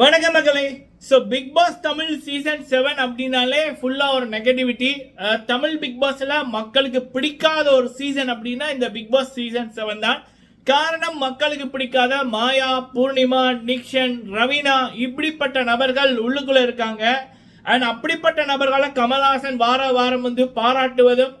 வணக்க மகளே so big boss Tamil season seven அப்படின்னாலே ஃபுல்லாக ஒரு நெகட்டிவிட்டி தமிழ் பிக் பாஸில் மக்களுக்கு பிடிக்காத ஒரு சீசன் அப்படின்னா இந்த பிக் பாஸ் சீசன் செவன் தான். காரணம் மக்களுக்கு பிடிக்காத மாயா பூர்ணிமா நிக்ஷன் ரவீனா இப்படிப்பட்ட நபர்கள் உள்ளுக்குள்ளே இருக்காங்க. அண்ட் அப்படிப்பட்ட நபர்களை கமல்ஹாசன் வார வாரம் வந்து பாராட்டுவதும்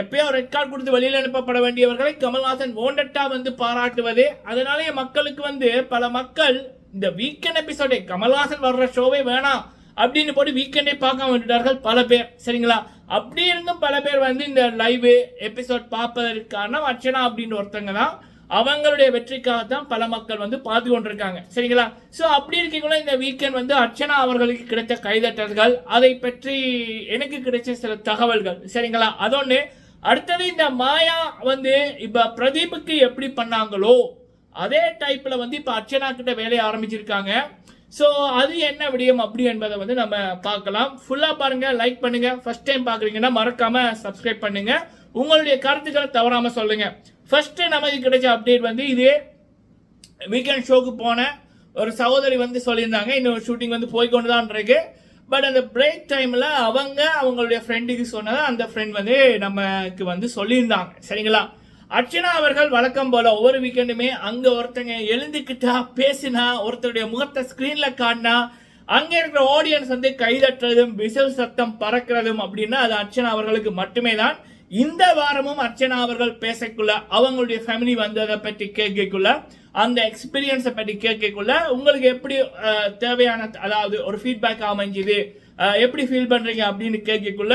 எப்பயோ ரெட் கார்டு கொடுத்து வெளியில் அனுப்பப்பட வேண்டியவர்களை கமல்ஹாசன் ஓண்டட்டா வந்து பாராட்டுவது. அதனாலேயே மக்களுக்கு வந்து பல மக்கள் இந்த வீக்கெண்ட் எபிசோடே கமல்ஹாசன் வர்ற ஷோவே வேணாம் அப்படின்னு போட்டு வீக்கெண்டே பார்க்க விட்டுட்டார்கள் பல பேர். சரிங்களா? அப்படி இருந்தும் பல பேர் வந்து இந்த லைவ் எபிசோட் பார்ப்பதற்கான அர்ச்சனா அப்படின்னு ஒருத்தங்க தான். அவங்களுடைய வெற்றிக்காக தான் பல மக்கள் வந்து பார்த்து கொண்டிருக்காங்க. சரிங்களா? ஸோ அப்படி இருக்கக்குள்ள இந்த வீக்கெண்ட் வந்து அர்ச்சனா அவர்களுக்கு கிடைத்த கைதட்டல்கள் அதை பற்றி எனக்கு கிடைச்ச சில தகவல்கள். சரிங்களா? அதொன்று அடுத்தது இந்த மாயா வந்து இப்போ பிரதீப்புக்கு எப்படி பண்ணாங்களோ அதே டைப்பில் வந்து இப்போ அர்ச்சனா கிட்ட வேலையை ஆரம்பிச்சிருக்காங்க. ஸோ அது என்ன விடயம் அப்படி என்பதை வந்து நம்ம பார்க்கலாம். ஃபுல்லாக பாருங்கள் லைக் பண்ணுங்கள் ஃபர்ஸ்ட் டைம் பார்க்குறீங்கன்னா மறக்காமல் சப்ஸ்கிரைப் பண்ணுங்கள் உங்களுடைய கருத்துக்களை தவறாமல் சொல்லுங்கள் ஃபர்ஸ்ட்டு நமக்கு கிடைச்ச அப்டேட் வந்து இதே வீக்கெண்ட் ஷோக்கு போன ஒரு சகோதரி வந்து சொல்லியிருந்தாங்க. இன்னொரு ஷூட்டிங் வந்து போய்க்கொண்டு தான் இருக்கு. பட் அந்த பிரேக் டைமில் அவங்க அவங்களுடைய ஃப்ரெண்டுக்கு சொன்னதை அந்த ஃப்ரெண்ட் வந்து நமக்கு வந்து சொல்லியிருந்தாங்க. சரிங்களா? அர்ச்சனா அவர்கள் வழக்கம் போல ஒவ்வொரு வீக்கெண்டுமே அங்க ஒருத்தங்க எழுந்துக்கிட்டா பேசினா ஒருத்தருடைய முகத்தை ஸ்கிரீன்ல காட்டினா அங்க இருக்கிற ஆடியன்ஸ் வந்து கைதட்டுறதும் விசில் சத்தம் பறக்கிறதும் அப்படின்னா அது அர்ச்சனா அவர்களுக்கு மட்டுமே தான் இந்த வாரமும் அர்ச்சனா அவர்கள் பேசக்குள்ள அவங்களுடைய ஃபேமிலி வந்ததை பற்றி கேட்கக்குள்ள அந்த எக்ஸ்பீரியன்ஸை பற்றி கேட்கக்குள்ள உங்களுக்கு எப்படி தேவையான அதாவது ஒரு ஃபீட்பேக் அமைஞ்சுது எப்படி ஃபீல் பண்ணுறீங்க அப்படின்னு கேட்கக்குள்ள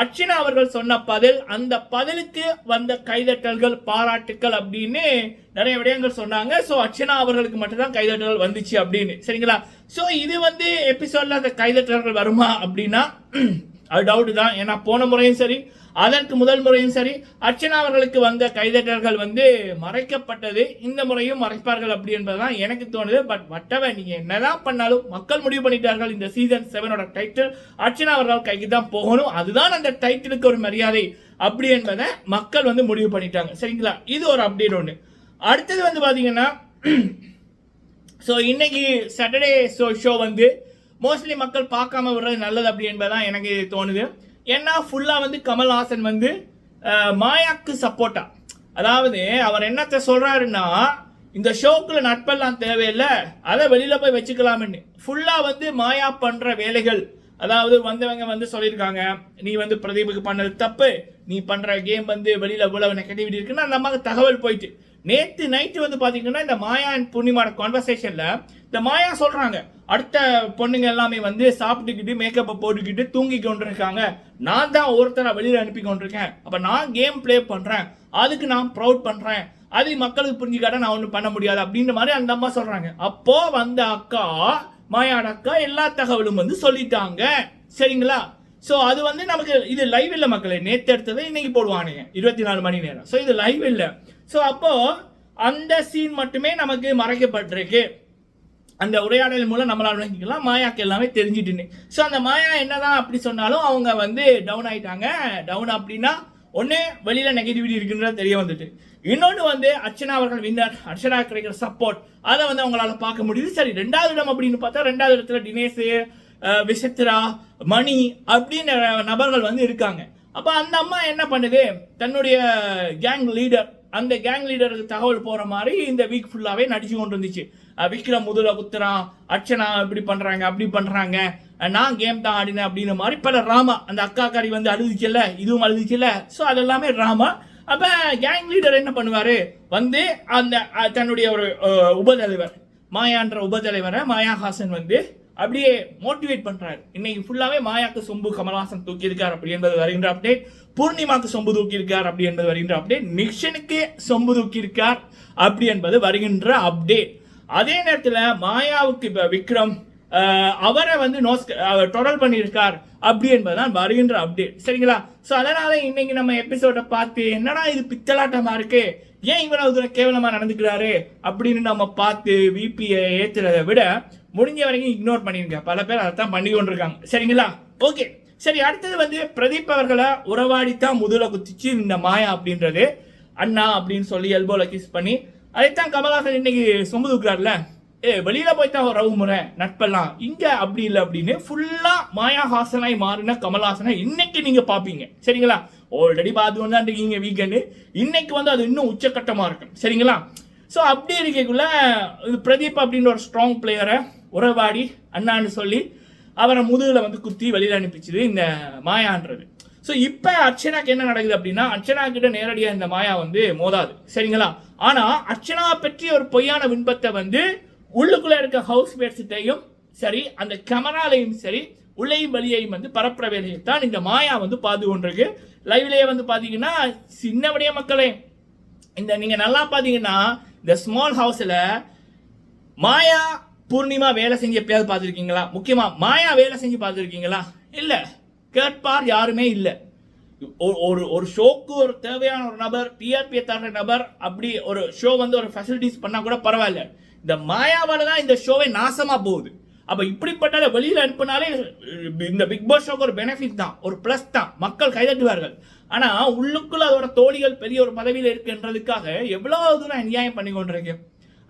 அர்ச்சனா அவர்கள் சொன்ன பதில் அந்த பதிலுக்கு வந்த கைதட்டல்கள் பாராட்டுக்கள் அப்படின்னு நிறைய விடயங்கள் சொன்னாங்க. ஸோ அர்ச்சனா அவர்களுக்கு மட்டும்தான் கைதட்டல்கள் வந்துச்சு அப்படின்னு. சரிங்களா? ஸோ இது வந்து எபிசோடில் அந்த கைதட்டல்கள் வருமா அப்படின்னா அது டவுட் தான். ஏன்னா போன முறையும் சரி அதற்கு முதல் முறையும் சரி அர்ச்சனா அவர்களுக்கு வந்த கைதட்டல்கள் வந்து மறைக்கப்பட்டது. இந்த முறையும் மறைப்பார்கள் அப்படி என்பதுதான் எனக்கு தோணுது. பட் வட்டவை நீங்க என்னதான் பண்ணாலும் மக்கள் முடிவு பண்ணிட்டார்கள். இந்த சீசன் செவனோட டைட்டில் அர்ச்சனா அவர்கள் கைக்கு தான் போகணும். அதுதான் அந்த டைட்டிலுக்கு ஒரு மரியாதை அப்படி என்பதை மக்கள் வந்து முடிவு பண்ணிட்டாங்க. சரிங்களா? இது ஒரு அப்டேட் ஒன்று அடுத்தது வந்து பார்த்தீங்கன்னா ஸோ இன்னைக்கு சாட்டர்டே ஷோ ஷோ வந்து மோஸ்ட்லி மக்கள் பார்க்காம விடுறது நல்லது அப்படி என்பதுதான் எனக்கு தோணுது. ஏன்னா ஃபுல்லாக வந்து கமல்ஹாசன் வந்து மாயாக்கு சப்போர்ட்டா அதாவது அவர் என்னத்தை சொல்கிறாருன்னா இந்த ஷோக்குள்ள நட்பெல்லாம் தேவையில்லை அதை வெளியில் போய் வச்சுக்கலாம்னு. ஃபுல்லாக வந்து மாயா பண்ணுற வேலைகள் அதாவது வந்தவங்க வந்து சொல்லியிருக்காங்க நீ வந்து பிரதீபுக்கு பண்ணது தப்பு. நீ பண்ணுற கேம் வந்து வெளியில் இவ்வளவு நெகட்டிவிட்டி இருக்குன்னா அந்த அம்மாவுக்கு தகவல் போயிட்டு. நேற்று நைட்டு வந்து பார்த்தீங்கன்னா இந்த மாயா அண்ட் பூர்ணிமாட கான்வர்சேஷனில் இந்த மாயா சொல்கிறாங்க அடுத்த பொண்ணுங்க எல்லாமே வந்து சாப்பிட்டுக்கிட்டு மேக்கப்பை போட்டுக்கிட்டு தூங்கி கொண்டிருக்காங்க. நான் தான் ஒருத்தரை வெளியில் அனுப்பி கொண்டிருக்கேன். அப்போ நான் கேம் ப்ளே பண்ணுறேன் அதுக்கு நான் ப்ரௌட் பண்ணுறேன் அது மக்களுக்கு புரிஞ்சுக்காட்ட நான் ஒன்றும் பண்ண முடியாது. அப்படின்ற மாதிரி அந்த அம்மா சொல்கிறாங்க அப்போது வந்த அக்கா மாயாட அக்கா எல்லா தகவலும் வந்து சொல்லிட்டாங்க. சரிங்களா? ஸோ அது வந்து நமக்கு இது லைவ் இல்லை மக்களே. நேற்று எடுத்ததை இன்னைக்கு போடுவானுங்க. இருபத்தி நாலு மணி நேரம். ஸோ இது லைவ் இல்லை. ஸோ அப்போ அந்த சீன் மட்டுமே நமக்கு மறைக்கப்பட்டிருக்கு. அந்த உரையாடல் மூலம் நம்மளால் விளங்கிக்கலாம். மாயாக்கு எல்லாமே தெரிஞ்சிட்டுன்னு. ஸோ அந்த மாயா என்னதான் அப்படி சொன்னாலும் அவங்க வந்து டவுன் ஆயிட்டாங்க. டவுன் அப்படின்னா ஒன்று வெளியில் நெகட்டிவிட்டி இருக்குன்றது தெரிய வந்துட்டு. இன்னொன்று வந்து அர்ச்சனா அவர்கள் வின்னர் அர்ச்சனா கிடைக்கிற சப்போர்ட் அதை வந்து அவங்களால பார்க்க முடியுது. சரி ரெண்டாவது இடம் அப்படின்னு பார்த்தா ரெண்டாவது இடத்துல தினேஷ் விசித்திரா விசித்ரா மணி அப்படின்ற நபர்கள் வந்து இருக்காங்க. அப்போ அந்த அம்மா என்ன பண்ணுது? தன்னுடைய கேங் லீடர் அந்த கேங் லீடருக்கு தகவல் போற மாதிரி இந்த வீக் ஃபுல்லாகவே நடிச்சு கொண்டு இருந்துச்சு விக்ரம் முதல குத்துறான் அர்ச்சனா இப்படி பண்றாங்க அப்படி பண்றாங்க. நான் கேம் தான் ஆடினேன் அப்படின்ற மாதிரி பல ராமா அந்த அக்கா காரி வந்து அழுதுச்சுல்ல இதுவும் அழுதுச்சுல்ல. ஸோ அது எல்லாமே ராமா. அப்போ கேங் லீடர் என்ன பண்ணுவார்? வந்து அந்த தன்னுடைய ஒரு உபதலைவர் மாயான்ற உபதலைவரை மாயாஹாசன் வந்து அப்படியே மோட்டிவேட் பண்ணுறாரு இன்னைக்கு ஃபுல்லாகவே மாயாக்கு சொம்பு கமல்ஹாசன் தூக்கியிருக்கார் அப்படி என்பது வருகின்ற அப்டேட் பூர்ணிமாக்கு சொம்பு தூக்கியிருக்கார் அப்படி என்பது வருகின்ற அப்டேட் நிக்ஷனுக்கு சொம்பு தூக்கியிருக்கார் அப்படி என்பது வருகின்ற அப்டேட் அதே நேரத்தில் மாயாவுக்கு இப்போ விக்ரம் அவரை வந்து நோஸ் தொடர் பண்ணியிருக்கார் அப்படி என்பதுதான் வருகின்ற அப்டேட் சரிங்களா? ஸோ அதனால இன்னைக்கு நம்ம எபிசோட பார்த்து என்னடா இது பித்தலாட்டமா இருக்கு? ஏன் இவ்வளவு தூரம் கேவலமா நடந்துக்கிறாரு? அப்படின்னு நம்ம பார்த்து விபியை ஏத்துறதை விட முடிஞ்ச வரைக்கும் இக்னோர் பண்ணிருங்க. பல பேர் அதைத்தான் பண்ணி கொண்டிருக்காங்க. சரிங்களா? ஓகே சரி அடுத்தது வந்து பிரதீப் அவர்களை உறவாடித்தான் முதல குத்திச்சு இந்த மாயா அப்படின்றது அண்ணா அப்படின்னு சொல்லி எல்போல கிஸ் பண்ணி அதைத்தான் கமல்ஹாசன் இன்னைக்கு சொம்பு தூக்குறாருல ஏ வெளியில போய்த்தா ஒரு ரவுமுறை நட்பெல்லாம். இங்க அப்படி இல்லை அப்படின்னு ஃபுல்லா மாயாஹாசனாய் மாறின கமல்ஹாசனை இன்னைக்கு நீங்க பாப்பீங்க. சரிங்களா? ஆல்ரெடி பார்த்து தான் இருக்கீங்க வீக்கெண்டு இன்னைக்கு வந்து அது இன்னும் உச்சக்கட்டமா இருக்கும். சரிங்களா? ஸோ அப்படி இருக்கக்குள்ள இது பிரதீப் அப்படின்ற ஒரு ஸ்ட்ராங் பிளேயரை உறவாடி அண்ணான்னு சொல்லி அவரை முதுகில் வந்து குத்தி வெளியில் அனுப்பிச்சுது இந்த மாயான்றது. ஸோ இப்போ அர்ச்சனாக்கு என்ன நடக்குது அப்படின்னா அர்ச்சனா கிட்ட நேரடியாக இந்த மாயா வந்து மோதாது. சரிங்களா? ஆனால் அர்ச்சனா பற்றி ஒரு பொய்யான விண்பத்தை வந்து உள்ளுக்குள்ளே இருக்க ஹவுஸ் மேட்ஸ்கிட்டையும் சரி அந்த கேமராலையும் சரி உள்ளையும் வெளியையும் வந்து பரப்புற வேலையை தான் இந்த மாயா வந்து பார்த்து கொண்டிருக்கு லைவ்லேயே வந்து பார்த்தீங்கன்னா சின்ன விடைய மக்களே இந்த நீங்கள் நல்லா பார்த்தீங்கன்னா இந்த ஸ்மால் ஹவுஸில் மாயா பூர்ணிமா வேலை செஞ்சு எப்பயாவது பார்த்துருக்கீங்களா முக்கியமாக மாயா வேலை செஞ்சு பார்த்துருக்கீங்களா இல்லை. கேட்பார் யாருமே இல்லை. ஒரு ஒரு ஷோக்கு ஒரு தேவையான ஒரு நபர் டிஆர்பியை தர்ற நபர் அப்படி ஒரு ஷோ வந்து ஒரு ஃபெசிலிட்டிஸ் பண்ணால் கூட பரவாயில்ல. இந்த மாயாவால தான் இந்த ஷோவே நாசமா போகுது. அப்ப இப்படிப்பட்ட வெளியில அனுப்பினாலே இந்த பிக் பாஸ் ஷோக்கு ஒரு பெனிஃபிட் தான் ஒரு பிளஸ் தான். மக்கள் கைதட்டுவார்கள். ஆனா உள்ளுக்குள்ள அதோட தோழிகள் பெரிய ஒரு பதவியில் இருக்குன்றதுக்காக எவ்வளவு தூரம் அநியாயம் பண்ணி கொண்டிருக்கு.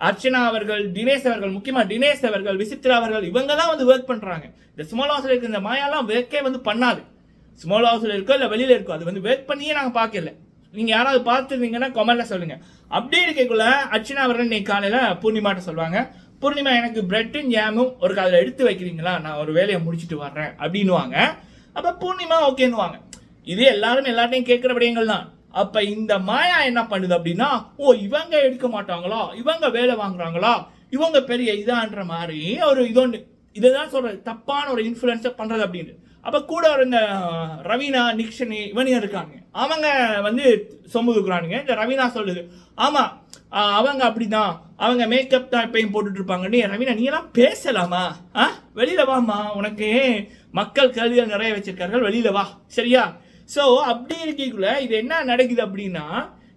அர்ச்சனா அவர்கள் தினேஷ் அவர்கள் முக்கியமா தினேஷ் அவர்கள் விசித்ரா அவர்கள் இவங்க தான் வந்து ஒர்க் பண்றாங்க. இந்த ஸ்மால் ஹவுஸ்ல இருக்க இந்த மாயாலாம் ஒர்க்கே வந்து பண்ணாது. ஸ்மால் ஹவுஸ்ல இருக்கோ இல்ல வெளியில இருக்கோ அது வந்து ஒர்க் பண்ணியே நாங்க பார்க்கல. நீங்க யாராவது பார்த்துருந்தீங்கன்னா கமெண்ட்ல சொல்லுங்க. அப்படியே இருக்கக்குள்ள அர்ச்சனா அவர்கள் இன்னைக்கு காலையில பூர்ணிமாட்ட சொல்லுவாங்க. பூர்ணிமா எனக்கு பிரெட்டும் ஜாமும் ஒரு அதில் எடுத்து வைக்கிறீங்களா? நான் ஒரு வேலையை முடிச்சிட்டு வர்றேன். அப்படின்னுவாங்க. அப்ப பூர்ணிமா ஓகேன்னுவாங்க. இது எல்லாரும் எல்லார்ட்டையும் கேட்குற விடயங்கள் தான். அப்ப இந்த மாயா என்ன பண்ணுது அப்படின்னா ஓ இவங்க எடுக்க மாட்டாங்களா? இவங்க வேலை வாங்குறாங்களா? இவங்க பெரிய இதான்ற மாதிரி ஒரு இதொன்று இதுதான் சொல்றது. தப்பான ஒரு இன்ஃபுளுன்ஸை பண்றது அப்படின்னு. அப்ப கூட இந்த ரவீனா நிக்ஷனி இவனியும் இருக்காங்க. அவங்க வந்து சொம்பு இந்த ரவீனா சொல்லுது ஆமாம் அவங்க அப்படிதான். அவங்க மேக்கப் தான் எப்பயும் போட்டுட்டு ரவினா நீ ரவீனா நீ எல்லாம் பேசலாமா? ஆ? வெளியில வாமா உனக்கு மக்கள் கருதிகள் நிறைய வச்சிருக்கார்கள். வெளியில வா. சரியா? ஸோ அப்படி இருக்கக்குள்ள இது என்ன நடக்குது அப்படின்னா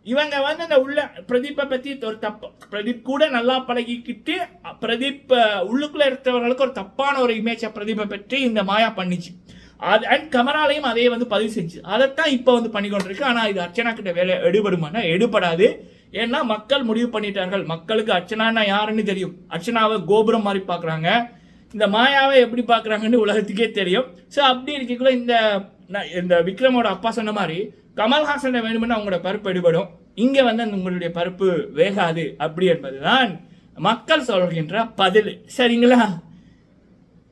இவங்க வந்து அந்த உள்ள பிரதீப்பை பற்றி ஒரு தப்பு பிரதீப் கூட நல்லா பழகிக்கிட்டு பிரதீப் உள்ளுக்குள்ளே இருக்கிறவர்களுக்கு ஒரு தப்பான ஒரு இமேஜை பிரதீப்பை பற்றி இந்த மாயா பண்ணிச்சு. அது அண்ட் கமராலையும் அதே வந்து பதிவு செஞ்சு. அதைத்தான் இப்போ வந்து பண்ணி கொண்டிருக்கு இது அர்ச்சனா கிட்ட வேலை எடுபடுமானா எடுபடாது. ஏன்னா மக்கள் முடிவு பண்ணிட்டார்கள். மக்களுக்கு அர்ச்சனான்னா யாருன்னு தெரியும். அர்ச்சனாவை கோபுரம் மாதிரி பார்க்குறாங்க. இந்த மாயாவை எப்படி பார்க்குறாங்கன்னு உலகத்துக்கே தெரியும். ஸோ அப்படி இருக்கக்குள்ள இந்த இந்த விக்ரமோட அப்பா சொன்ன மாதிரி கமல்ஹாசனை வேணுமென்னு அவங்களோட பருப்பு எடுபடும். இங்கே வந்து அந்த உங்களுடைய பருப்பு வேகாது. அப்படி என்பதுதான் மக்கள் சொல்கின்ற பதில். சரிங்களா?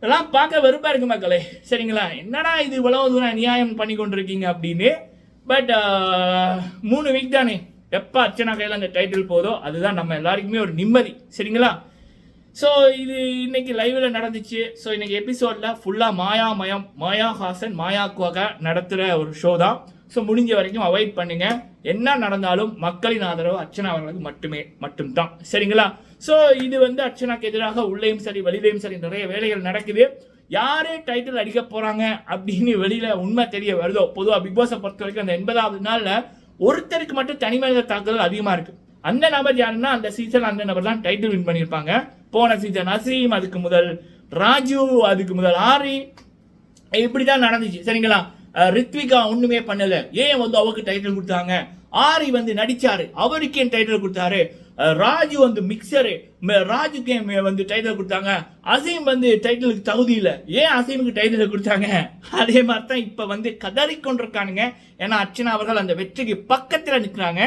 இதெல்லாம் பார்க்க வெறுப்பாக இருக்கு மக்களே. சரிங்களா? என்னடா இது இவ்வளவு தூரம் அநியாயம் பண்ணி கொண்டிருக்கீங்க அப்படின்னு? பட் மூணு வீக் தானே. எப்போ அர்ச்சனா கையில் அந்த டைட்டில் போதோ அதுதான் நம்ம எல்லாருக்குமே ஒரு நிம்மதி. சரிங்களா? ஸோ இது இன்னைக்கு லைவில் நடந்துச்சு. ஸோ இன்னைக்கு எபிசோடில் ஃபுல்லாக மாயா மயம் மாயா ஹாசன் மாயா குவகா நடத்துகிற ஒரு ஷோ தான். ஸோ முடிஞ்ச வரைக்கும் அவாய்ட் பண்ணுங்கள் என்ன நடந்தாலும் மக்களின் ஆதரவு அர்ச்சனா அவர்களுக்கு மட்டுமே மட்டும்தான். சரிங்களா? ஸோ இது வந்து அர்ச்சனாக்கு எதிராக உள்ளேயும் சரி வெளியிலையும் சரி நிறைய வேலைகள் நடக்குது. யாரே டைட்டில் அடிக்க போகிறாங்க அப்படின்னு வெளியில் உண்மை தெரிய வருதோ? பொதுவாக பிக் பாஸை பொறுத்த வரைக்கும் அந்த எண்பதாவது நாளில் ஒருத்தருக்கு மட்டும் தனி மனித தாக்குதல் அதிகமாக இருக்குது அந்த நபர் யாருன்னா அந்த சீசன் அந்த நபர் தான் டைட்டில் வின் பண்ணியிருப்பாங்க. போன சீசன் அசீம் அதுக்கு முதல் ராஜு அதுக்கு முதல் ஆரி. இப்படி தான் நடந்துச்சு. சரிங்களா? ரித்விகா ஒன்றுமே பண்ணலை. ஏன் வந்து அவருக்கு டைட்டில் கொடுத்தாங்க? ஆரி வந்து நடிச்சாரு. அவருக்கு ஏன் டைட்டில் கொடுத்தாரு? ராஜு வந்து மிக்சரு ராஜு கேம் வந்து டைட்டில் கொடுத்தாங்க. அசீம் வந்து டைட்டிலுக்கு தகுதி இல்லை. ஏன் அசீமுக்கு டைட்டில் கொடுத்தாங்க? அதே மாதிரி தான் இப்போ வந்து கதறிக்கொண்டிருக்கானுங்க. ஏன்னா அர்ச்சனா அவர்கள் அந்த வெற்றிக்கு பக்கத்தில் நிற்கிறாங்க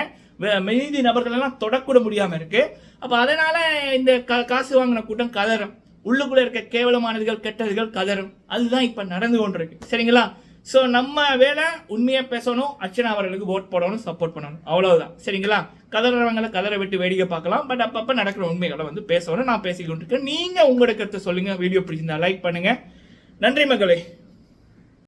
மீதி நபர்கள் எல்லாம் தொடக்கூட முடியாமல் இருக்கு. அப்போ அதனால இந்த கா- காசு வாங்கின கூட்டம் கதறும். உள்ளுக்குள்ளே இருக்க கேவலமானதுகள் கெட்டதுகள் கதறும். அதுதான் இப்போ நடந்து கொண்டிருக்கு. சரிங்களா? ஸோ நம்ம வேலை உண்மையாக பேசணும் அர்ச்சனா அவர்களுக்கு ஓட் போடணும் சப்போர்ட் பண்ணணும். அவ்வளோதான் சரிங்களா? கதறவங்களை கதற விட்டு வேடிக்கை பார்க்கலாம். பட் அப்பப்போ நடக்கிற உண்மைகளை வந்து பேசணும். நான் பேசிக்கொண்டிருக்கேன் நீங்கள் உங்களோட கருத்தை சொல்லுங்கள் வீடியோ பிடிச்சிருந்தா லைக் பண்ணுங்கள் நன்றி மகளே.